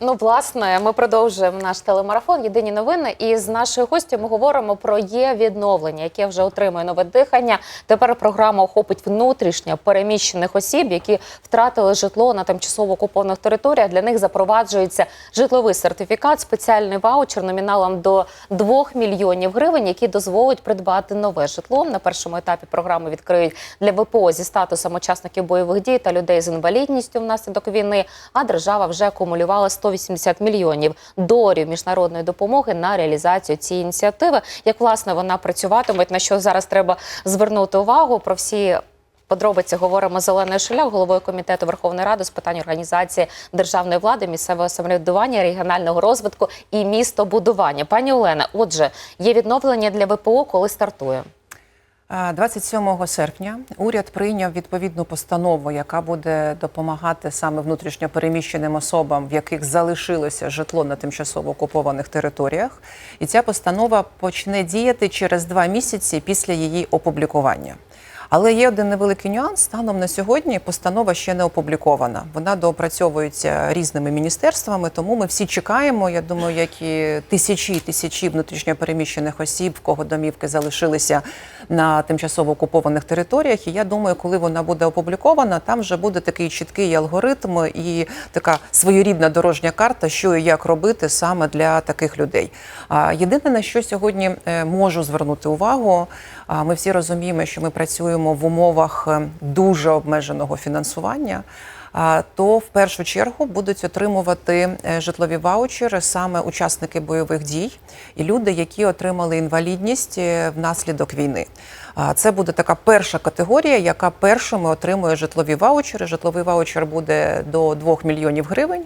Ну, власне, ми продовжуємо наш телемарафон. Єдині новини. І з нашою гостю ми говоримо про є відновлення, яке вже отримує нове дихання. Тепер програма охопить внутрішньо переміщених осіб, які втратили житло на тимчасово окупованих територіях. Для них запроваджується житловий сертифікат, спеціальний ваучер номіналом до 2 мільйонів гривень, які дозволить придбати нове житло. На першому етапі програми відкриють для ВПО зі статусом учасників бойових дій та людей з інвалідністю внаслідок війни. А держава вже акумулювала 180 мільйонів доларів міжнародної допомоги на реалізацію цієї ініціативи. Як власне вона працюватиме, на що зараз треба звернути увагу про всі. Подробиці говоримо з Оленою Шуляк, головою комітету Верховної Ради з питань організації державної влади, місцевого самоврядування, регіонального розвитку і містобудування. Пані Олена, отже, є відновлення для ВПО, коли стартує. А, 27 серпня уряд прийняв відповідну постанову, яка буде допомагати саме внутрішньо переміщеним особам, в яких залишилося житло на тимчасово окупованих територіях. І ця постанова почне діяти через два місяці після її опублікування. Але є один невеликий нюанс. Станом на сьогодні постанова ще не опублікована. Вона доопрацьовується різними міністерствами, тому ми всі чекаємо. Я думаю, як і тисячі тисячі внутрішньопереміщених осіб, в кого домівки залишилися на тимчасово окупованих територіях. І я думаю, коли вона буде опублікована, там вже буде такий чіткий алгоритм і така своєрідна дорожня карта, що і як робити саме для таких людей. А єдине на що сьогодні е, можу звернути увагу. Ми всі розуміємо, що ми працюємо в умовах е, дуже обмеженого фінансування. То в першу чергу будуть отримувати е, житлові ваучери саме учасники бойових дій і люди, які отримали інвалідність е, внаслідок війни. Це буде така перша категорія, яка першими отримує житлові ваучери. Житловий ваучер буде до 2 мільйонів гривень.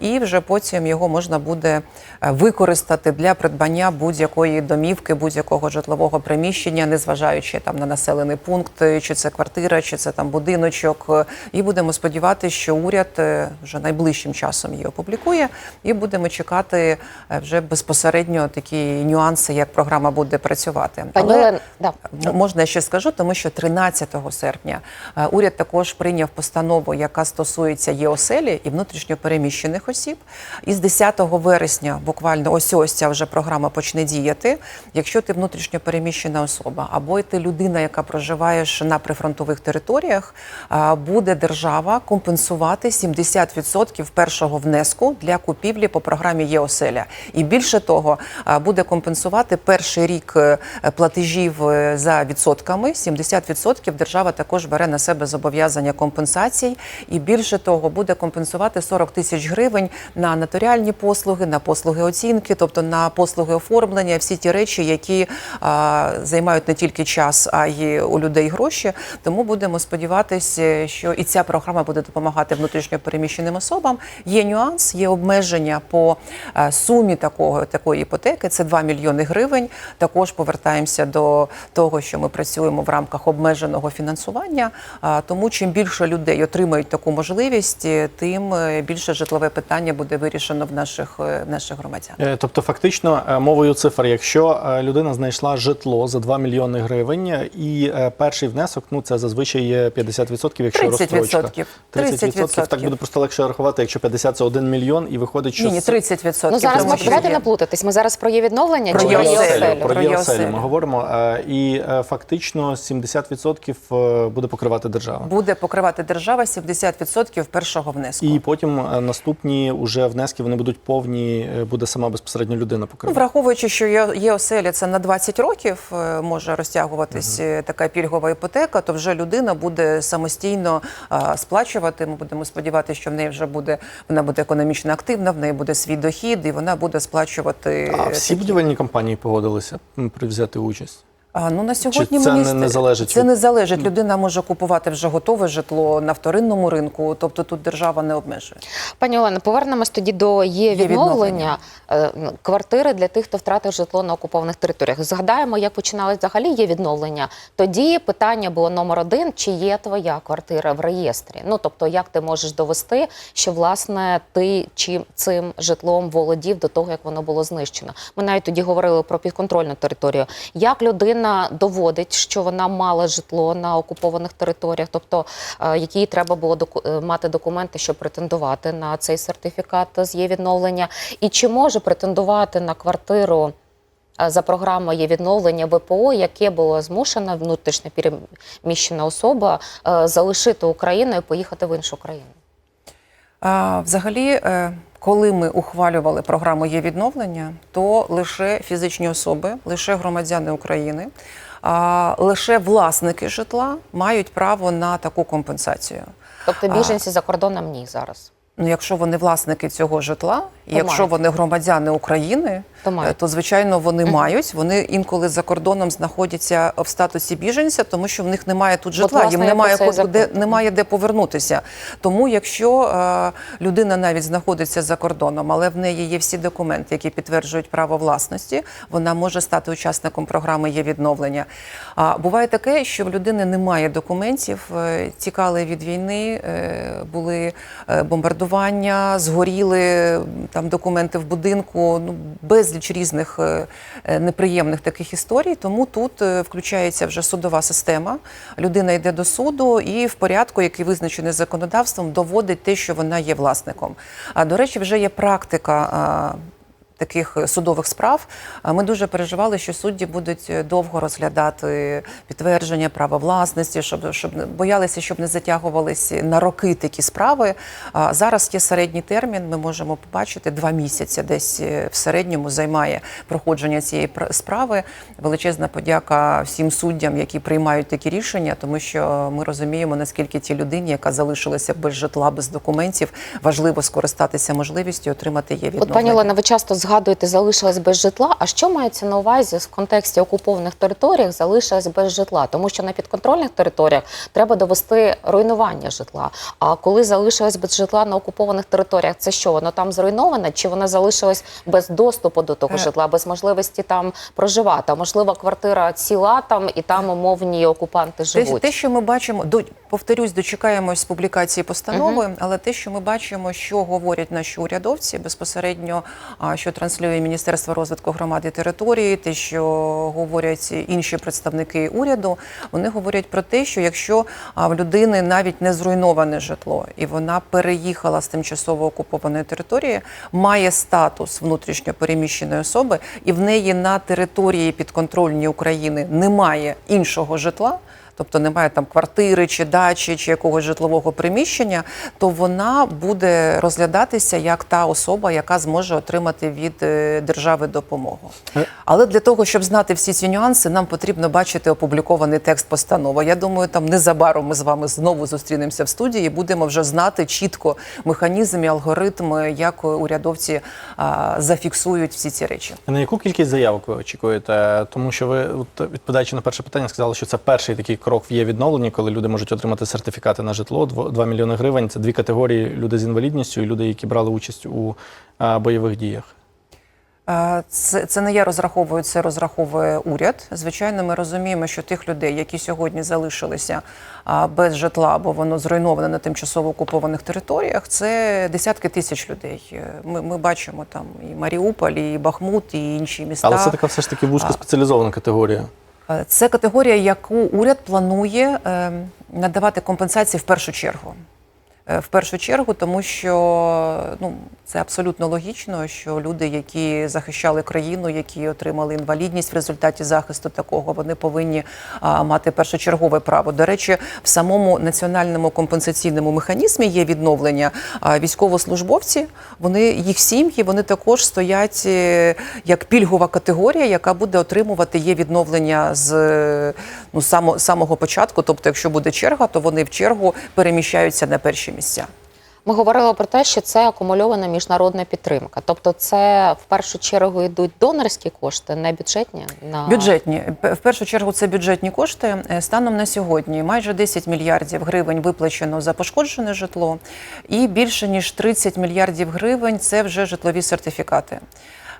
І вже потім його можна буде е, використати для придбання будь-якої домівки, будь-якого житлового приміщення, незважаючи там на населений пункт, е, чи це квартира, чи це там будиночок. Е, І будемо сподіватися, що уряд вже найближчим часом її опублікує, і будемо чекати вже безпосередньо такі нюанси, як програма буде працювати. Пані Але- да. Можна я ще скажу, тому що 13 серпня уряд також прийняв постанову, яка стосується ЄОСЕЛі і внутрішньопереміщених осіб. І з 10 вересня, буквально ось ось ця вже програма почне діяти. Якщо ти внутрішньопереміщена особа або ти людина, яка проживаєш на прифронтових територіях, буде держава компенсувати 70% першого внеску для купівлі по програмі ЄОСЕЛЯ. І більше того, буде компенсувати перший рік е, платежів е, за відсотками. 70% держава також бере на себе зобов'язання компенсацій. І більше того, буде компенсувати 40 тисяч гривень на нотаріальні послуги, на послуги оцінки, тобто на послуги оформлення, всі ті речі, які а, займають не тільки час, а й у людей гроші. Тому будемо сподіватися, що і ця програма буде допомагати внутрішньо переміщеним особам. Є нюанс, є обмеження по е, сумі такого такої іпотеки. Це 2 мільйони гривень. Також повертаємося до того, що ми працюємо в рамках обмеженого фінансування. А, Тому чим більше людей отримають таку можливість, е, тим е, більше житлове питання буде вирішено в наших е, в наших громадян. Е, Тобто, фактично, е, мовою цифр, якщо людина знайшла житло за 2 мільйони гривень, і перший внесок, ну це зазвичай є 50%, якщо 30%. розстрочка. 30%. Так буде просто легше рахувати, якщо 50 – це 1 мільйон, і виходить, що Ні, ні, 30%. Ну зараз ми давайте є. не плутатись. Ми зараз про є відновлення Про чи про ЄОСЕЛю? Про ЄОСЕЛю. ми говоримо. І фактично 70% е, буде покривати держава. Буде покривати держава 70% першого внеску. І потім е, наступні уже внески вони будуть повні, е, буде сама безпосередньо людина Ну, враховуючи, що є, оселя, це на 20 років е, може розтягуватись е, така пільгова іпотека, то вже людина буде самостійно а, сплачувати. Ми будемо сподіватися, що в неї вже буде вона буде економічно активна, в неї буде свій дохід, і вона буде сплачувати. А всі такі- будівельні компанії погодилися взяти участь. А, ну на сьогодні Чи це мені не- не залежить Це від- не залежить. Людина може купувати вже готове житло на вторинному ринку, тобто тут держава не обмежує. Пані Олено, повернемось тоді до є відновлення е, квартири для тих, хто втратив житло на окупованих територіях. Згадаємо, як починалось взагалі є відновлення. Тоді питання було номер один: чи є твоя квартира в реєстрі? Ну тобто, як ти можеш довести, що власне ти чим цим житлом володів до того, як воно було знищено? Ми навіть тоді говорили про підконтрольну територію. Як людина людина доводить, що вона мала житло на окупованих територіях, тобто е, якій треба було е, мати документи, щоб претендувати на цей сертифікат з є відновлення, і чи може претендувати на квартиру е, за програмою відновлення ВПО, яке було змушена внутрішньо переміщена особа залишити Україну і поїхати в іншу країну. Взагалі, коли ми ухвалювали програму є відновлення, то лише фізичні особи, лише громадяни України, а, лише власники житла мають право на таку компенсацію. Тобто біженці за кордоном ні зараз. Ну, якщо вони власники цього житла, і якщо мають. вони громадяни України, То мають. е, то звичайно вони мають. Вони інколи за кордоном знаходяться в статусі біженця, тому що в них немає тут житла, власне, їм немає запитую. немає де повернутися. Тому, якщо е, людина навіть знаходиться за кордоном, але в неї є всі документи, які підтверджують право власності, вона може стати учасником програми є відновлення. А буває таке, що в людини немає документів, е, тікали від війни, е, були е, бомбардування, згоріли там документи в будинку. Ну безліч різних е, е, неприємних таких історій. Тому тут е, включається вже судова система. Людина йде до суду і в порядку, який визначений законодавством, доводить те, що вона є власником. А до речі, вже є практика. Таких судових справ ми дуже переживали, що судді будуть е, довго розглядати підтвердження права власності, щоб щоб боялися, щоб не затягувалися на роки такі справи. А зараз є середній термін. Ми можемо побачити два місяці. Десь е, в середньому займає проходження цієї пр- справи. Величезна подяка всім суддям, які приймають такі рішення, тому що ми розуміємо, наскільки тій людині, яка залишилася без житла, без документів, важливо скористатися можливістю отримати От відновлення. пані Олена, ви часто згадуєте, залишилась без житла. А що мається на увазі в контексті окупованих територіях залишилась без житла? Тому що на підконтрольних територіях треба довести руйнування житла. А коли залишилась без житла на окупованих територіях, це що? Воно там зруйноване? Чи воно залишилось без доступу до того Е. житла, без можливості там проживати? А можливо, квартира ціла там і там умовні окупанти живуть? те, що ми бачимо, до повторюсь, дочекаємось публікації постанови, але те, що ми бачимо, що говорять наші урядовці безпосередньо, що транслює Міністерство розвитку громад і території, те, що говорять інші представники уряду, вони говорять про те, що якщо в людини навіть не зруйноване житло, і вона переїхала з тимчасово окупованої території, має статус внутрішньо переміщеної особи, і в неї на території підконтрольній України немає іншого житла. Тобто немає там квартири чи дачі чи якогось житлового приміщення, то вона буде розглядатися як та особа, яка зможе отримати від е, держави допомогу. Е. Але для того, щоб знати всі ці нюанси, нам потрібно бачити опублікований текст постанови. Я думаю, там незабаром ми з вами знову зустрінемося в студії і будемо вже знати чітко механізм і алгоритм, як урядовці а, зафіксують всі ці речі. На яку кількість заявок ви очікуєте? Тому що ви, от, відповідаючи на перше питання, сказали, що це перший такий крок в є відновленні, коли люди можуть отримати сертифікати на житло. 2 мільйони гривень. Це дві категорії: люди з інвалідністю і люди, які брали участь у бойових діях. Це, це не я розраховую, це розраховує уряд. Звичайно, ми розуміємо, що тих людей, які сьогодні залишилися без житла, бо воно зруйноване на тимчасово окупованих територіях, це десятки тисяч людей. Е, Ми, ми бачимо там і Маріуполь, і Бахмут, і інші міста. Але це така все ж таки вузькоспеціалізована категорія. Е, Це категорія, яку уряд планує е, надавати компенсації в першу чергу. Е, В першу чергу, тому що ну це абсолютно логічно, що люди, які захищали країну, які отримали інвалідність в результаті захисту такого, вони повинні а, мати першочергове право. До речі, в самому національному компенсаційному механізмі є відновлення. А військовослужбовці, вони їх сім'ї, вони також стоять е, як пільгова категорія, яка буде отримувати є відновлення з ну само, самого початку. Тобто, якщо буде черга, то вони в чергу переміщаються на перші. Ми говорили про те, що це акумульована міжнародна підтримка. Тобто, це в першу чергу йдуть донорські кошти, не бюджетні на Бюджетні в першу чергу це бюджетні кошти. Е, Станом на сьогодні майже 10 мільярдів гривень виплачено за пошкоджене житло, і більше ніж 30 мільярдів гривень це вже житлові сертифікати.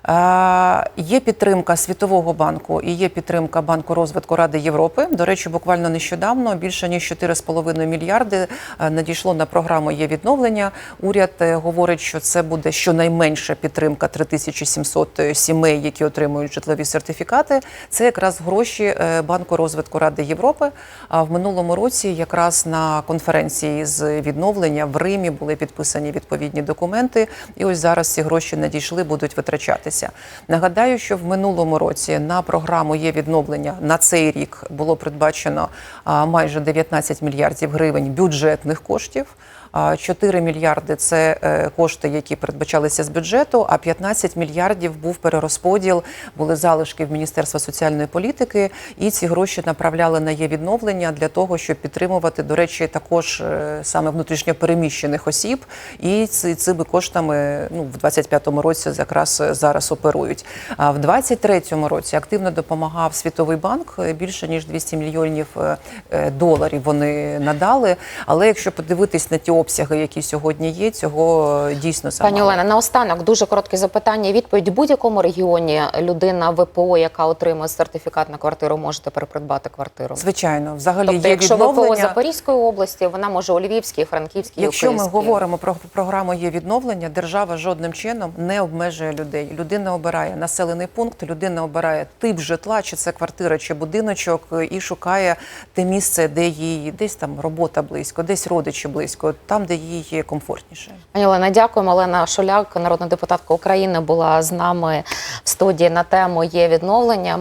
Е, Є підтримка Світового банку і є підтримка Банку розвитку Ради Європи. До речі, буквально нещодавно більше ніж 4,5 мільярди е, надійшло на програму є відновлення. Уряд е, говорить, що це буде щонайменша підтримка 3700 сімей, які отримують житлові сертифікати. Це якраз гроші Банку розвитку Ради Європи. А в минулому році, якраз на конференції з відновлення в Римі були підписані відповідні документи, і ось зараз ці гроші надійшли, будуть витрачатися. Нагадаю, що в минулому році на програму є відновлення на цей рік було передбачено майже 19 мільярдів гривень бюджетних коштів. А, 4 мільярди це е, кошти, які передбачалися з бюджету, а 15 мільярдів був перерозподіл, були залишки в Міністерства соціальної політики, і ці гроші направляли на є відновлення для того, щоб підтримувати, до речі, також е, саме внутрішньо переміщених осіб. І цими коштами ну, в 25-му році якраз е, зараз оперують. А в 23-му році активно допомагав Світовий банк. Більше ніж 200 мільйонів доларів вони надали. Але якщо подивитись на ті обсяги, які сьогодні є, цього е, дійсно Пані замало. Олена, наостанок дуже коротке запитання. і Відповідь в будь-якому регіоні людина ВПО, яка отримує сертифікат на квартиру, може тепер придбати квартиру. Звичайно, взагалі Тобто, є якщо ВПО. Запорізької області, вона може у Львівській, Франківській, Якщо ми говоримо про програму є відновлення, держава жодним чином не обмежує людей. Людина обирає населений пункт, людина обирає тип житла, чи це квартира, чи будиночок, і шукає те місце, де їй десь там робота близько, десь родичі близько, там, де їй комфортніше. Пані Олена, дякуємо. Олена Шуляк, народна депутатка України, була з нами в студії на тему є відновлення.